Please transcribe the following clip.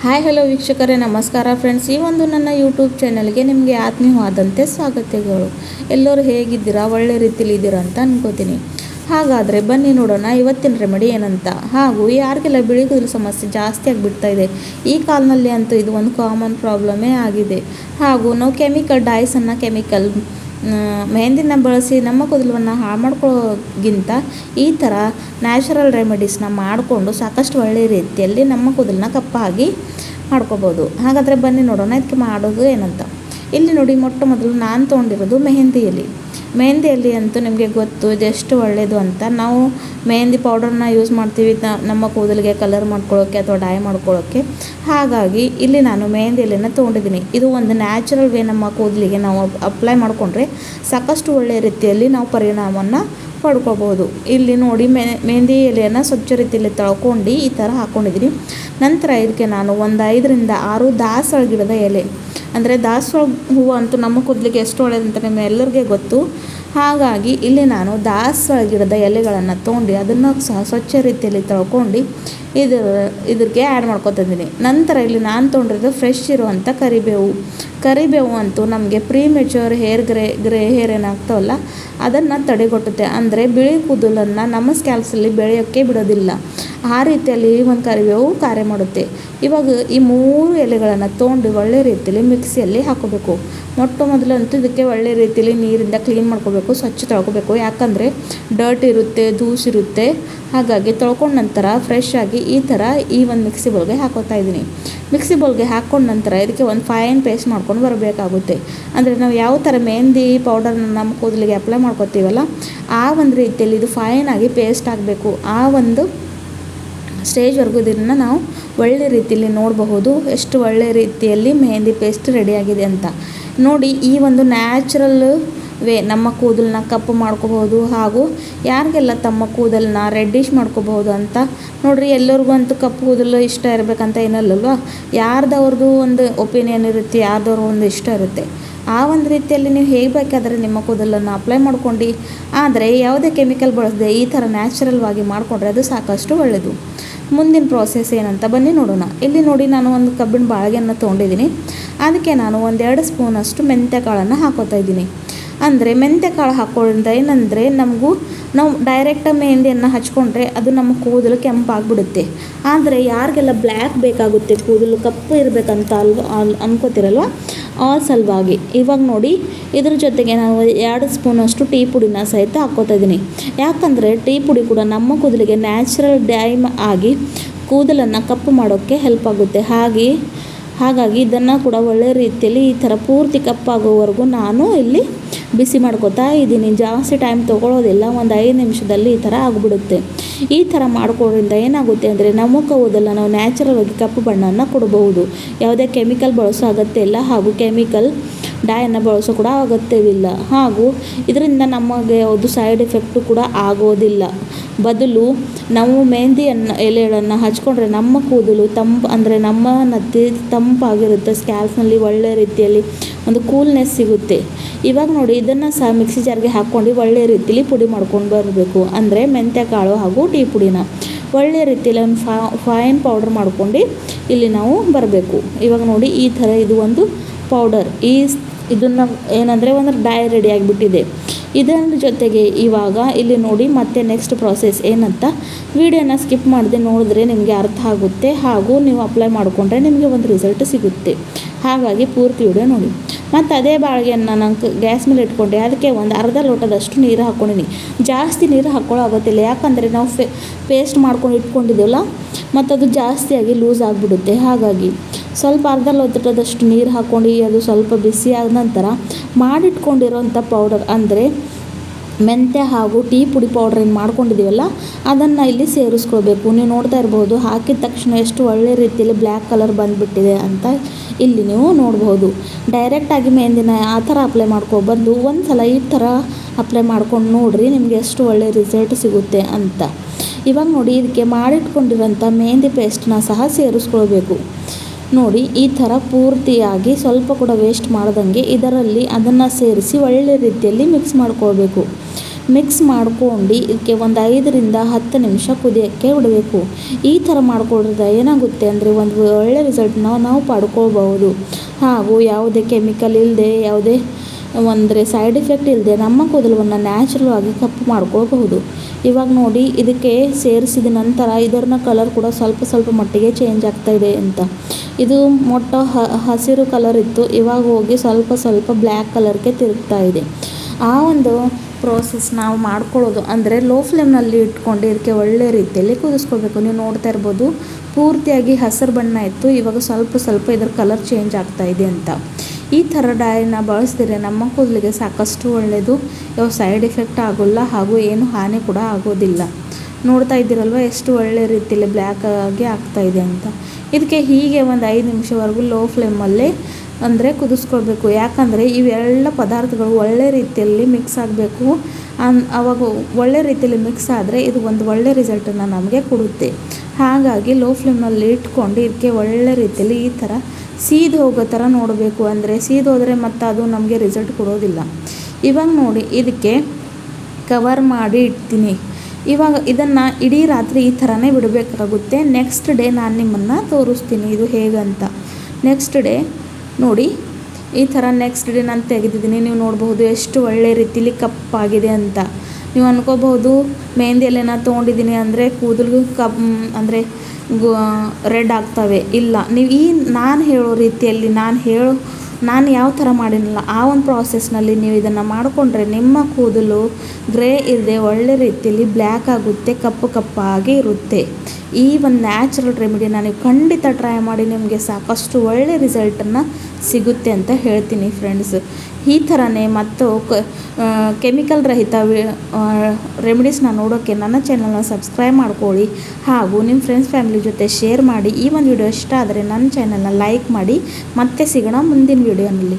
Hi, hello ವೀಕ್ಷಕರೇ, ನಮಸ್ಕಾರ friends ಈ ಒಂದು ನನ್ನ ಯೂಟ್ಯೂಬ್ ಚಾನಲ್ಗೆ ನಿಮಗೆ ಆತ್ಮೀಯವಾದಂತೆ ಸ್ವಾಗತಗಳು. ಎಲ್ಲರೂ ಹೇಗಿದ್ದೀರಾ? ಒಳ್ಳೆ ರೀತಿಲಿ ಇದ್ದೀರಾ ಅಂತ ಅನ್ಕೋತೀನಿ. ಹಾಗಾದರೆ ಬನ್ನಿ ನೋಡೋಣ ಇವತ್ತಿನ ರೆಮಿಡಿ ಏನಂತ. ಹಾಗೂ ಯಾರಿಗೆಲ್ಲ ಬಿಳಿ ಕೂದಲು ಸಮಸ್ಯೆ ಜಾಸ್ತಿ ಆಗಿಬಿಡ್ತಾ ಇದೆ, ಈ ಕಾಲದಲ್ಲಿ ಅಂತೂ ಇದು ಒಂದು ಕಾಮನ್ ಪ್ರಾಬ್ಲಮೇ ಆಗಿದೆ. ಹಾಗೂ ನಾವು ಕೆಮಿಕಲ್ ಡೈಸನ್ನು ಕೆಮಿಕಲ್ ಮೆಹಂದಿನ ಬಳಸಿ ನಮ್ಮ ಕೂದಲನ್ನು ಹಾಳು ಮಾಡ್ಕೊಳ್ಳೋಗಿಂತ ಈ ಥರ ನ್ಯಾಚುರಲ್ ರೆಮಿಡೀಸ್ನ ಮಾಡಿಕೊಂಡು ಸಾಕಷ್ಟು ಒಳ್ಳೆಯ ರೀತಿಯಲ್ಲಿ ನಮ್ಮ ಕೂದಲನ್ನ ಕಪ್ಪಾಗಿ ಮಾಡ್ಕೋಬೋದು. ಹಾಗಾದರೆ ಬನ್ನಿ ನೋಡೋಣ, ಇದಕ್ಕೆ ಮಾಡೋದು ಏನಂತ. ಇಲ್ಲಿ ನೋಡಿ, ಮೊಟ್ಟ ಮೊದಲು ನಾನು ತೊಗೊಂಡಿರೋದು ಮೆಹಂದಿ ಎಲೆ ಮೆಹಂದಿ ಎಲೆ ಅಂತೂ ನಿಮಗೆ ಗೊತ್ತು ಇದೆಷ್ಟು ಒಳ್ಳೆಯದು ಅಂತ. ನಾವು ಮೆಹಂದಿ ಪೌಡರ್ನ ಯೂಸ್ ಮಾಡ್ತೀವಿ ನಮ್ಮ ಕೂದಲಿಗೆ ಕಲರ್ ಮಾಡ್ಕೊಳ್ಳೋಕ್ಕೆ ಅಥವಾ ಡೈ ಮಾಡ್ಕೊಳ್ಳೋಕ್ಕೆ ಹಾಗಾಗಿ ಇಲ್ಲಿ ನಾನು ಮೆಹಂದಿ ಎಲೆನ ತೊಗೊಂಡಿದ್ದೀನಿ. ಇದು ಒಂದು ನ್ಯಾಚುರಲ್ ವೇ ನಮ್ಮ ಕೂದಲಿಗೆ ನಾವು ಅಪ್ಲೈ ಮಾಡಿಕೊಂಡ್ರೆ ಸಾಕಷ್ಟು ಒಳ್ಳೆಯ ರೀತಿಯಲ್ಲಿ ನಾವು ಪರಿಣಾಮವನ್ನು ಪಡ್ಕೋಬೋದು. ಇಲ್ಲಿ ನೋಡಿ ಮೆ ಮೆಹಂದಿ ಎಲೆಯನ್ನು ಸ್ವಚ್ಛ ರೀತಿಯಲ್ಲಿ ತೊಳ್ಕೊಂಡು ಈ ಥರ ಹಾಕ್ಕೊಂಡಿದ್ದೀನಿ ನಂತರ ಇದಕ್ಕೆ ನಾನು ಒಂದು ಐದರಿಂದ ಆರು ದಾಸವಾಳ ಗಿಡದ ಎಲೆ. ಅಂದರೆ ದಾಸವಾಳ ಹೂವು ಅಂತೂ ನಮ್ಮ ಕೂದಲಿಗೆ ಎಷ್ಟು ಒಳ್ಳೆಯದಂತ ನಿಮ್ಮೆಲ್ಲರಿಗೆ ಗೊತ್ತು. ಹಾಗಾಗಿ ಇಲ್ಲಿ ನಾನು ದಾಸವಾಳ ಗಿಡದ ಎಲೆಗಳನ್ನು ತೊಗೊಂಡು ಅದನ್ನು ಸಹ ಸ್ವಚ್ಛ ರೀತಿಯಲ್ಲಿ ತೊಳ್ಕೊಂಡು ಇದು ಇದಕ್ಕೆ ಆ್ಯಡ್ ಮಾಡ್ಕೊತಿದ್ದೀನಿ ನಂತರ ಇಲ್ಲಿ ನಾನು ತೊಗೊಂಡಿರೋದು ಫ್ರೆಶ್ ಇರುವಂಥ ಕರಿಬೇವು. ಕರಿಬೇವು ಅಂತೂ ನಮಗೆ premature hair grey grey hair ಏನಾಗ್ತಾವಲ್ಲ, ಅದನ್ನು ತಡೆಗಟ್ಟುತ್ತೆ. ಅಂದರೆ ಬಿಳಿ ಕೂದಲನ್ನು ನಮ್ಮ ಸ್ಕ್ಯಾಲ್ಸಲ್ಲಿ ಬೆಳೆಯೋಕ್ಕೆ ಬಿಡೋದಿಲ್ಲ. ಆ ರೀತಿಯಲ್ಲಿ ಒಂದು ಕರಿಬೇವು ಕಾರ್ಯ ಮಾಡುತ್ತೆ. ಇವಾಗ ಈ ಮೂರು ಎಲೆಗಳನ್ನು ತೊಗೊಂಡು ಒಳ್ಳೆ ರೀತಿಯಲ್ಲಿ ಮಿಕ್ಸಿಯಲ್ಲಿ ಹಾಕೋಬೇಕು. ಮೊಟ್ಟ ಮೊದಲಂತೂ ಇದಕ್ಕೆ ಒಳ್ಳೆ ರೀತಿಯಲ್ಲಿ ನೀರಿಂದ ಕ್ಲೀನ್ ಮಾಡ್ಕೋಬೇಕು, ಸ್ವಚ್ಛ ತೊಳ್ಕೊಬೇಕು. ಯಾಕಂದರೆ ಡರ್ಟ್ ಇರುತ್ತೆ ದೂಸಿರುತ್ತೆ ಹಾಗಾಗಿ ತೊಳ್ಕೊಂಡ ನಂತರ ಫ್ರೆಶ್ ಆಗಿ ಈ ಥರ ಈ ಒಂದು ಮಿಕ್ಸಿ ಬೌಲ್ಗೆ ಹಾಕೋತಾ ಇದ್ದೀನಿ. ಮಿಕ್ಸಿ ಬೌಲ್ಗೆ ಹಾಕ್ಕೊಂಡ ನಂತರ ಇದಕ್ಕೆ ಒಂದು ಫೈನ್ ಪೇಸ್ಟ್ ಮಾಡ್ಕೊಂಡು ಬರಬೇಕಾಗುತ್ತೆ ಅಂದರೆ ನಾವು ಯಾವ ಥರ ಮೆಹಂದಿ ಪೌಡರ್ನ ನಮ್ಮ ಕೂದಲಿಗೆ ಅಪ್ಲೈ ಮಾಡ್ಕೊತೀವಲ್ಲ, ಆ ಒಂದು ರೀತಿಯಲ್ಲಿ ಇದು ಫೈನ್ ಆಗಿ ಪೇಸ್ಟ್ ಆಗಬೇಕು. ಆ ಒಂದು ಸ್ಟೇಜ್ವರೆಗೂ ಇದನ್ನು ನಾವು ಒಳ್ಳೆ ರೀತಿಯಲ್ಲಿ ನೋಡಬಹುದು. ಎಷ್ಟು ಒಳ್ಳೆ ರೀತಿಯಲ್ಲಿ ಮೆಹಂದಿ ಪೇಸ್ಟ್ ರೆಡಿಯಾಗಿದೆ ಅಂತ. ನೋಡಿ, ಈ ಒಂದು ನ್ಯಾಚುರಲ್ ವೇ, ನಮ್ಮ ಕೂದಲನ್ನ ಕಪ್ಪು ಮಾಡ್ಕೋಬಹುದು ಹಾಗೂ ಯಾರಿಗೆಲ್ಲ ತಮ್ಮ ಕೂದಲನ್ನ ರೆಡ್ಡಿಶ್ ಮಾಡ್ಕೋಬಹುದು ಅಂತ. ನೋಡ್ರಿ ಎಲ್ಲರಿಗೂ ಅಂತೂ ಕಪ್ಪು ಕೂದಲು ಇಷ್ಟ ಇರಬೇಕಂತ ಏನಲ್ಲಲ್ವ? ಯಾರ್ದವ್ರದ್ದು ಒಂದು ಒಪಿನಿಯನ್ ಇರುತ್ತೆ ಯಾರ್ದವ್ರ ಒಂದು ಇಷ್ಟ ಇರುತ್ತೆ. ಆ ಒಂದು ರೀತಿಯಲ್ಲಿ ನೀವು ಹೇಗೆ ಬೇಕಾದರೆ ನಿಮ್ಮ ಕೂದಲನ್ನು ಅಪ್ಲೈ ಮಾಡ್ಕೊಂಡು. ಆದರೆ, ಯಾವುದೇ ಕೆಮಿಕಲ್ ಬಳಸದೆ ಈ ಥರ ನ್ಯಾಚುರಲ್ವಾಗಿ ಮಾಡಿಕೊಂಡ್ರೆ ಅದು ಸಾಕಷ್ಟು ಒಳ್ಳೆಯದು ಮುಂದಿನ ಪ್ರೋಸೆಸ್ ಏನಂತ ಬನ್ನಿ ನೋಡೋಣ. ಇಲ್ಲಿ ನೋಡಿ ನಾನು ಒಂದು ಕಬ್ಬಿಣ ಬಾಳಿಗೆಯನ್ನು ತೊಗೊಂಡಿದ್ದೀನಿ. ಅದಕ್ಕೆ ನಾನು ಒಂದೆರಡು ಸ್ಪೂನಷ್ಟು ಮೆಂತ್ಯ ಕಾಳನ್ನು ಹಾಕೋತಾ ಇದ್ದೀನಿ. ಅಂದರೆ ಮೆಂತ್ಯ ಕಾಳು ಹಾಕೊಳ್ಳೋದ್ರಿಂದ ಏನಂದರೆ ನಮಗೂ ನಾವು ಡೈರೆಕ್ಟ್ ಮೆಹಂದಿಯನ್ನು ಹಚ್ಕೊಂಡ್ರೆ ಅದು ನಮ್ಮ ಕೂದಲು ಕೆಂಪಾಗ್ಬಿಡುತ್ತೆ. ಆದರೆ ಯಾರಿಗೆಲ್ಲ ಬ್ಲ್ಯಾಕ್ ಬೇಕಾಗುತ್ತೆ, ಕೂದಲು ಕಪ್ಪು ಇರಬೇಕಂತ ಅಲ್ವ ಅಲ್- ಅನ್ಕೋತಿರಲ್ವ? ಆ ಸಲುವಾಗಿ ಇವಾಗ ನೋಡಿ ಇದ್ರ ಜೊತೆಗೆ ನಾವು ಎರಡು ಸ್ಪೂನಷ್ಟು ಟೀ ಪುಡಿನ ಸಹಿತ ಹಾಕ್ಕೋತಾ ಇದ್ದೀನಿ. ಯಾಕಂದರೆ ಟೀ ಪುಡಿ ಕೂಡ ನಮ್ಮ ಕೂದಲಿಗೆ ನ್ಯಾಚುರಲ್ ಡೈಮ್ ಆಗಿ ಕೂದಲನ್ನು ಕಪ್ಪು ಮಾಡೋಕ್ಕೆ ಹೆಲ್ಪ್ ಆಗುತ್ತೆ. ಹಾಗೆ, ಹಾಗಾಗಿ ಇದನ್ನು ಕೂಡ ಒಳ್ಳೆಯ ರೀತಿಯಲ್ಲಿ ಈ ಥರ ಪೂರ್ತಿ ಕಪ್ಪಾಗೋವರೆಗೂ ನಾನು ಇಲ್ಲಿ ಬಿಸಿ ಮಾಡ್ಕೋತಾ ಇದ್ದೀನಿ. ಜಾಸ್ತಿ ಟೈಮ್ ತೊಗೊಳೋದಿಲ್ಲ. ಒಂದು ಐದು ನಿಮಿಷದಲ್ಲಿ ಈ ಥರ ಆಗಿಬಿಡುತ್ತೆ. ಈ ಥರ ಮಾಡ್ಕೊಳ್ಳೋದ್ರಿಂದ ಏನಾಗುತ್ತೆ ಅಂದರೆ ನಮ್ಮ ಕೂದಲ ನಾವು ನ್ಯಾಚುರಲ್ ಆಗಿ ಕಪ್ಪು ಬಣ್ಣವನ್ನು ಕೊಡಬಹುದು. ಯಾವುದೇ ಕೆಮಿಕಲ್ ಬಳಸೋ ಅಗತ್ಯ ಇಲ್ಲ. ಹಾಗೂ ಕೆಮಿಕಲ್ ಡೈಯನ್ನು ಬಳಸೋ ಕೂಡ ಅಗತ್ಯವಿಲ್ಲ. ಹಾಗೂ ಇದರಿಂದ ನಮಗೆ ಯಾವುದು ಸೈಡ್ ಎಫೆಕ್ಟು ಕೂಡ ಆಗೋದಿಲ್ಲ. ಬದಲು ನಾವು ಮೆಹಂದಿಯನ್ನು ಎಲೆಗಳನ್ನು ಹಚ್ಕೊಂಡ್ರೆ ನಮ್ಮ ಕೂದಲು ತಂಪು, ಅಂದರೆ ನಮ್ಮ ನತ್ತಿ ತಂಪಾಗಿರುತ್ತೆ. ಸ್ಕ್ಯಾಲ್ಫ್ನಲ್ಲಿ ಒಳ್ಳೆ ರೀತಿಯಲ್ಲಿ ಒಂದು ಕೂಲ್ನೆಸ್ ಸಿಗುತ್ತೆ. ಇವಾಗ ನೋಡಿ, ಇದನ್ನು ಸಹ ಮಿಕ್ಸಿ ಜಾರ್ಗೆ ಹಾಕ್ಕೊಂಡು ಒಳ್ಳೆ ರೀತಿಲಿ ಪುಡಿ ಮಾಡ್ಕೊಂಡು ಬರಬೇಕು. ಅಂದರೆ ಮೆಂತ್ಯ ಕಾಳು ಹಾಗೂ ಟೀ ಪುಡಿನ. ಒಳ್ಳೆ ರೀತಿಯಲ್ಲಿ ಒಂದು ಫೈನ್ ಪೌಡರ್ ಮಾಡ್ಕೊಂಡು ಇಲ್ಲಿ ನಾವು ಬರಬೇಕು. ಇವಾಗ ನೋಡಿ, ಈ ಥರ ಇದು ಒಂದು ಪೌಡರ್. ಈ ಇದನ್ನು ಏನಂದರೆ ಒಂದು ಡೈ ರೆಡಿ ಆಗಿಬಿಟ್ಟಿದೆ. ಇದರ ಜೊತೆಗೆ ಇವಾಗ ಇಲ್ಲಿ ನೋಡಿ, ಮತ್ತೆ ನೆಕ್ಸ್ಟ್ ಪ್ರಾಸೆಸ್ ಏನಂತ ವಿಡಿಯೋನ ಸ್ಕಿಪ್ ಮಾಡದೆ ನೋಡಿದ್ರೆ ನಿಮಗೆ ಅರ್ಥ ಆಗುತ್ತೆ. ಹಾಗೂ ನೀವು ಅಪ್ಲೈ ಮಾಡಿಕೊಂಡ್ರೆ ನಿಮಗೆ ಒಂದು ರಿಸಲ್ಟ್ ಸಿಗುತ್ತೆ. ಹಾಗಾಗಿ ಪೂರ್ತಿ ವಿಡಿಯೋ ನೋಡಿ. ಮತ್ತು ಅದೇ ಬಾಳ್ಗೆಯನ್ನು ನಾನು ಗ್ಯಾಸ್ ಮೇಲೆ ಇಟ್ಕೊಂಡೆ. ಅದಕ್ಕೆ ಒಂದು ಅರ್ಧ ಲೋಟದಷ್ಟು ನೀರು ಹಾಕ್ಕೊಂಡಿನಿ ಜಾಸ್ತಿ ನೀರು ಹಾಕ್ಕೊಳ್ಳೋ ಆಗೋತಿಲ್ಲ ಯಾಕಂದರೆ ನಾವು ಫೇ ಪೇಸ್ಟ್ ಮಾಡ್ಕೊಂಡು ಇಟ್ಕೊಂಡಿದ್ದೀವಲ್ಲ ಮತ್ತು ಅದು ಜಾಸ್ತಿಯಾಗಿ ಲೂಸ್ ಆಗಿಬಿಡುತ್ತೆ. ಹಾಗಾಗಿ ಸ್ವಲ್ಪ ಅರ್ಧ ಲೋಟದಷ್ಟು ನೀರು ಹಾಕ್ಕೊಂಡು ಅದು ಸ್ವಲ್ಪ ಬಿಸಿ ಆದ ನಂತರ ಮಾಡಿಟ್ಕೊಂಡಿರೋಂಥ ಪೌಡರ್ ಅಂದರೆ ಮೆಂತ್ಯ ಹಾಗೂ ಟೀ ಪುಡಿ ಪೌಡರ್ ಏನು ಮಾಡ್ಕೊಂಡಿದ್ದೀವಲ್ಲ ಅದನ್ನು ಇಲ್ಲಿ ಸೇರಿಸ್ಕೊಳ್ಬೇಕು. ನೀವು ನೋಡ್ತಾ ಇರ್ಬೋದು, ಹಾಕಿದ ತಕ್ಷಣ ಎಷ್ಟು ಒಳ್ಳೆ ರೀತಿಯಲ್ಲಿ ಬ್ಲ್ಯಾಕ್ ಕಲರ್ ಬಂದುಬಿಟ್ಟಿದೆ ಅಂತ ಇಲ್ಲಿ ನೀವು ನೋಡ್ಬೋದು. ಡೈರೆಕ್ಟಾಗಿ ಮೆಹಂದಿನ ಆ ಥರ ಅಪ್ಲೈ ಮಾಡ್ಕೊಬಂದು ಒಂದು ಸಲ ಈ ಥರ ಅಪ್ಲೈ ಮಾಡ್ಕೊಂಡು ನೋಡಿರಿ ನಿಮಗೆ ಎಷ್ಟು ಒಳ್ಳೆ ರಿಸಲ್ಟ್ ಸಿಗುತ್ತೆ ಅಂತ. ಇವಾಗ ನೋಡಿ ಇದಕ್ಕೆ ಮಾಡಿಟ್ಕೊಂಡಿರೋಂಥ ಮೆಹಂದಿ ಪೇಸ್ಟನ್ನ ಸಹ ಸೇರಿಸ್ಕೊಳ್ಬೇಕು. ನೋಡಿ ಈ ಥರ ಪೂರ್ತಿಯಾಗಿ ಸ್ವಲ್ಪ ಕೂಡ ವೇಸ್ಟ್ ಮಾಡ್ದಂಗೆ ಇದರಲ್ಲಿ ಅದನ್ನು ಸೇರಿಸಿ ಒಳ್ಳೆ ರೀತಿಯಲ್ಲಿ ಮಿಕ್ಸ್ ಮಾಡ್ಕೊಳ್ಬೇಕು. ಮಿಕ್ಸ್ ಮಾಡ್ಕೊಂಡು ಇದಕ್ಕೆ ಒಂದು ಐದರಿಂದ ಹತ್ತು ನಿಮಿಷ ಕುದಿಯೋಕ್ಕೆ ಬಿಡಬೇಕು. ಈ ಥರ ಮಾಡ್ಕೊಳ್ಳೋದ್ರಿಂದ ಏನಾಗುತ್ತೆ ಅಂದರೆ ಒಂದು ಒಳ್ಳೆ ರಿಸಲ್ಟ್ನ ನಾವು ಪಡ್ಕೋಬಹುದು ಹಾಗೂ ಯಾವುದೇ ಕೆಮಿಕಲ್ ಇಲ್ಲದೆ, ಯಾವುದೇ ಅಂದರೆ ಸೈಡ್ ಎಫೆಕ್ಟ್ ಇಲ್ಲದೆ ನಮ್ಮ ಕೂದಲವನ್ನು ನ್ಯಾಚುರಲ್ ಆಗಿ ಕಪ್ಪು ಮಾಡ್ಕೊಳ್ಬಹುದು. ಇವಾಗ ನೋಡಿ, ಇದಕ್ಕೆ ಸೇರಿಸಿದ ನಂತರ ಇದರನ್ನ ಕಲರ್ ಕೂಡ ಸ್ವಲ್ಪ ಸ್ವಲ್ಪ ಮಟ್ಟಿಗೆ ಚೇಂಜ್ ಆಗ್ತಾ ಇದೆ ಅಂತ. ಇದು ಮೊಟ್ಟ ಹಸಿರು ಕಲರ್ ಇತ್ತು. ಇವಾಗ ಹೋಗಿ ಸ್ವಲ್ಪ ಸ್ವಲ್ಪ ಬ್ಲ್ಯಾಕ್ ಕಲರ್ಗೆ ತಿರುಗ್ತಾ ಇದೆ. ಆ ಒಂದು ಪ್ರೋಸೆಸ್ ನಾವು ಮಾಡ್ಕೊಳ್ಳೋದು ಅಂದರೆ ಲೋ ಫ್ಲೇಮ್ನಲ್ಲಿ ಇಟ್ಕೊಂಡು ಇದಕ್ಕೆ ಒಳ್ಳೆ ರೀತಿಯಲ್ಲಿ ಕುದಿಸ್ಕೊಬೇಕು. ನೀವು ನೋಡ್ತಾ ಇರ್ಬೋದು, ಪೂರ್ತಿಯಾಗಿ ಹಸಿರು ಬಣ್ಣ ಇತ್ತು. ಇವಾಗ ಸ್ವಲ್ಪ ಸ್ವಲ್ಪ ಇದರ ಕಲರ್ ಚೇಂಜ್ ಆಗ್ತಾ ಇದೆ ಅಂತ. ಈ ಥರ ಡಾಯನ್ನ ಬಳಸಿದ್ರೆ ನಮ್ಮ ಕೂದಲಿಗೆ ಸಾಕಷ್ಟು ಒಳ್ಳೆಯದು ಯಾವ ಸೈಡ್ ಎಫೆಕ್ಟ್ ಆಗೋಲ್ಲ ಹಾಗೂ ಏನು ಹಾನಿ ಕೂಡ ಆಗೋದಿಲ್ಲ. ನೋಡ್ತಾ ಇದ್ದೀರಲ್ವ, ಎಷ್ಟು ಒಳ್ಳೆ ರೀತಿಯಲ್ಲಿ ಬ್ಲ್ಯಾಕ್ ಆಗಿ ಇದೆ ಅಂತ. ಇದಕ್ಕೆ ಹೀಗೆ ಒಂದು ಐದು ನಿಮಿಷವರೆಗೂ ಲೋ ಫ್ಲೇಮಲ್ಲೇ ಅಂದರೆ ಕುದಿಸ್ಕೊಳ್ಬೇಕು ಯಾಕಂದರೆ ಇವೆಲ್ಲ ಪದಾರ್ಥಗಳು ಒಳ್ಳೆ ರೀತಿಯಲ್ಲಿ ಮಿಕ್ಸ್ ಆಗಬೇಕು. ಅನ್ ಅವಾಗ ಒಳ್ಳೆ ರೀತಿಯಲ್ಲಿ ಮಿಕ್ಸ್ ಆದರೆ ಇದು ಒಂದು ಒಳ್ಳೆ ರಿಸಲ್ಟನ್ನು ನಮಗೆ ಕೊಡುತ್ತೆ. ಹಾಗಾಗಿ ಲೋ ಫ್ಲೇಮ್ನಲ್ಲಿ ಇಟ್ಕೊಂಡು ಇದಕ್ಕೆ ಒಳ್ಳೆ ರೀತಿಯಲ್ಲಿ ಈ ಥರ ಸೀದು ಹೋಗೋ ಥರ ನೋಡಬೇಕು ಅಂದರೆ ಸೀದು ಹೋದರೆ ಮತ್ತು ಅದು ನಮಗೆ ರಿಸಲ್ಟ್ ಕೊಡೋದಿಲ್ಲ. ಇವಾಗ ನೋಡಿ, ಇದಕ್ಕೆ ಕವರ್ ಮಾಡಿ ಇಡ್ತೀನಿ. ಇವಾಗ ಇದನ್ನು ಇಡೀ ರಾತ್ರಿ ಈ ಥರನೇ ಬಿಡಬೇಕಾಗುತ್ತೆ. ನೆಕ್ಸ್ಟ್ ಡೇ ನಾನು ನಿಮ್ಮನ್ನು ತೋರಿಸ್ತೀನಿ ಇದು ಹೇಗಂತ. ನೆಕ್ಸ್ಟ್ ಡೇ ನೋಡಿ, ಈ ಥರ ನೆಕ್ಸ್ಟ್ ಡೇ ನಾನು ತೆಗೆದಿದ್ದೀನಿ. ನೀವು ನೋಡಬಹುದು ಎಷ್ಟು ಒಳ್ಳೆ ರೀತಿಲಿ ಕಪ್ಪಾಗಿದೆ ಅಂತ. ನೀವು ಅನ್ಕೋಬಹುದು ಮೆಹಂದಿಯಲ್ಲಿ ಏನಾದ್ರು ತೊಗೊಂಡಿದ್ದೀನಿ ಅಂದರೆ ಕೂದಲು ಕಪ್ ಅಂದರೆ ರೆಡ್ ಆಗ್ತವೆ. ಇಲ್ಲ, ನೀವು ಈ ನಾನು ಹೇಳೋ ರೀತಿಯಲ್ಲಿ, ನಾನು ಹೇಳೋ, ನಾನು ಯಾವ ಥರ ಮಾಡಿರಲಿಲ್ಲ ಆ ಒಂದು ಪ್ರಾಸೆಸ್ನಲ್ಲಿ ನೀವು ಇದನ್ನು ಮಾಡಿಕೊಂಡ್ರೆ ನಿಮ್ಮ ಕೂದಲು ಗ್ರೇ ಇರದೆ ಒಳ್ಳೆ ರೀತಿಯಲ್ಲಿ ಬ್ಲ್ಯಾಕ್ ಆಗುತ್ತೆ, ಕಪ್ಪು ಕಪ್ಪಾಗಿ ಇರುತ್ತೆ. ಈ ಒಂದು ನ್ಯಾಚುರಲ್ ರೆಮಿಡಿ ನಾನು ಖಂಡಿತ ಟ್ರೈ ಮಾಡಿ ನಿಮಗೆ ಸಾಕಷ್ಟು ಒಳ್ಳೆ ರಿಸಲ್ಟನ್ನು ಸಿಗುತ್ತೆ ಅಂತ ಹೇಳ್ತೀನಿ ಫ್ರೆಂಡ್ಸ್ ಈ ಥರನೇ ಮತ್ತು ಕೆಮಿಕಲ್ ರಹಿತ ರೆಮಿಡೀಸ್ನ ನೋಡೋಕ್ಕೆ ನನ್ನ ಚಾನಲ್ನ ಸಬ್ಸ್ಕ್ರೈಬ್ ಮಾಡ್ಕೊಳ್ಳಿ. ಹಾಗೂ ನಿಮ್ಮ ಫ್ರೆಂಡ್ಸ್ ಫ್ಯಾಮಿಲಿ ಜೊತೆ ಶೇರ್ ಮಾಡಿ ಈ ಒಂದು ವಿಡಿಯೋ ಇಷ್ಟ ಆದರೆ ನನ್ನ ಚಾನಲ್ನ ಲೈಕ್ ಮಾಡಿ. ಮತ್ತೆ ಸಿಗೋಣ ಮುಂದಿನ ವಿಡಿಯೋನಲ್ಲಿ